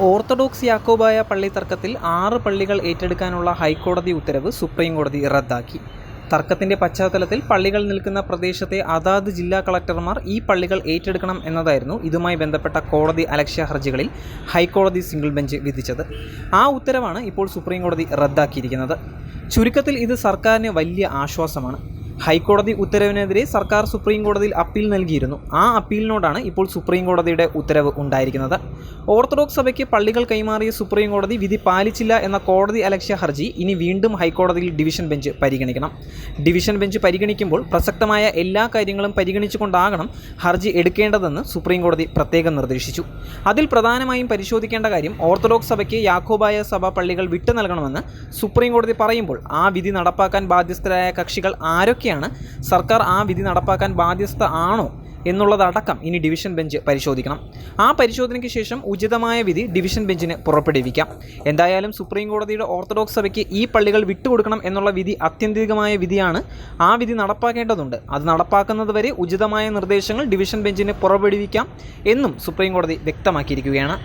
Orthodox Yakobaya പള്ളി തർക്കത്തിൽ ആറ് പള്ളികൾ ഏറ്റെടുക്കാനുള്ള ഹൈക്കോടതി ഉത്തരവ് സുപ്രീം കോടതി റദ്ദാക്കി. തർക്കത്തിന്റെ പശ്ചാത്തലത്തിൽ പള്ളികൾ നിൽക്കുന്ന പ്രദേശത്തെ അതാത് ജില്ലാ കളക്ടർമാർ ഈ പള്ളികൾ ഏറ്റെടുക്കണം എന്നതായിരുന്നു ഇതുമായി ബന്ധപ്പെട്ട കോടതി അലക്ഷ്യ ഹർജികളിൽ ഹൈക്കോടതി സിംഗിൾ ബെഞ്ച് വിധിച്ചത്. ആ ഉത്തരവാണ് ഇപ്പോൾ സുപ്രീം കോടതി റദ്ദാക്കിയിരിക്കുന്നത്. ചുരുക്കത്തിൽ ഇത് സർക്കാരിന് വലിയ ആശ്വാസമാണ്. ഹൈക്കോടതി ഉത്തരവിനെതിരെ സർക്കാർ സുപ്രീം കോടതിയിൽ അപ്പീൽ നൽകിയിരുന്നു. ആ അപ്പീലിനോടാണ് ഇപ്പോൾ സുപ്രീം കോടതിയുടെ ഉത്തരവ് ഉണ്ടായിരിക്കുന്നത്. ഓർത്തഡോക്സ് സഭയ്ക്ക് പള്ളികൾ കൈമാറിയ സുപ്രീം കോടതി വിധി പാലിച്ചില്ല എന്ന കോടതി അലക്ഷ്യ ഹർജി ഇനി വീണ്ടും ഹൈക്കോടതിയിൽ ഡിവിഷൻ ബെഞ്ച് പരിഗണിക്കണം. ഡിവിഷൻ ബെഞ്ച് പരിഗണിക്കുമ്പോൾ പ്രസക്തമായ എല്ലാ കാര്യങ്ങളും പരിഗണിച്ചുകൊണ്ടാകണം ഹർജി എടുക്കേണ്ടതെന്ന് സുപ്രീം കോടതി പ്രത്യേകം നിർദ്ദേശിച്ചു. അതിൽ പ്രധാനമായും പരിശോധിക്കേണ്ട കാര്യം ഓർത്തഡോക്സ് സഭയ്ക്ക് യാക്കോബായ സഭ പള്ളികൾ വിട്ടു നൽകണമെന്ന് സുപ്രീം കോടതി പറയുമ്പോൾ ആ വിധി നടപ്പാക്കാൻ ബാധ്യസ്ഥരായ കക്ഷികൾ ആരൊക്കെയാണ് സർക്കാർ ആ വിധി നടപ്പാക്കാൻ ബാധ്യസ്ഥ ആണോ എന്നുള്ളതടക്കം ഇനി ഡിവിഷൻ ബെഞ്ച് പരിശോധിക്കണം. ആ പരിശോധനയ്ക്ക് ശേഷം ഉചിതമായ വിധി ഡിവിഷൻ ബെഞ്ചിന് പുറപ്പെടുവിക്കാം. എന്തായാലും സുപ്രീം കോടതിയുടെ ഓർത്തഡോക്സ് സഭയ്ക്ക് ഈ പള്ളികൾ വിട്ടുകൊടുക്കണം എന്നുള്ള വിധി അത്യന്തികമായ വിധിയാണ് ആ വിധി നടപ്പാക്കേണ്ടതുണ്ട്. അത് നടപ്പാക്കുന്നത് വരെ ഉചിതമായ നിർദ്ദേശങ്ങൾ ഡിവിഷൻ ബെഞ്ചിന് പുറപ്പെടുവിക്കാം എന്നും സുപ്രീം കോടതി വ്യക്തമാക്കിയിരിക്കുകയാണ്.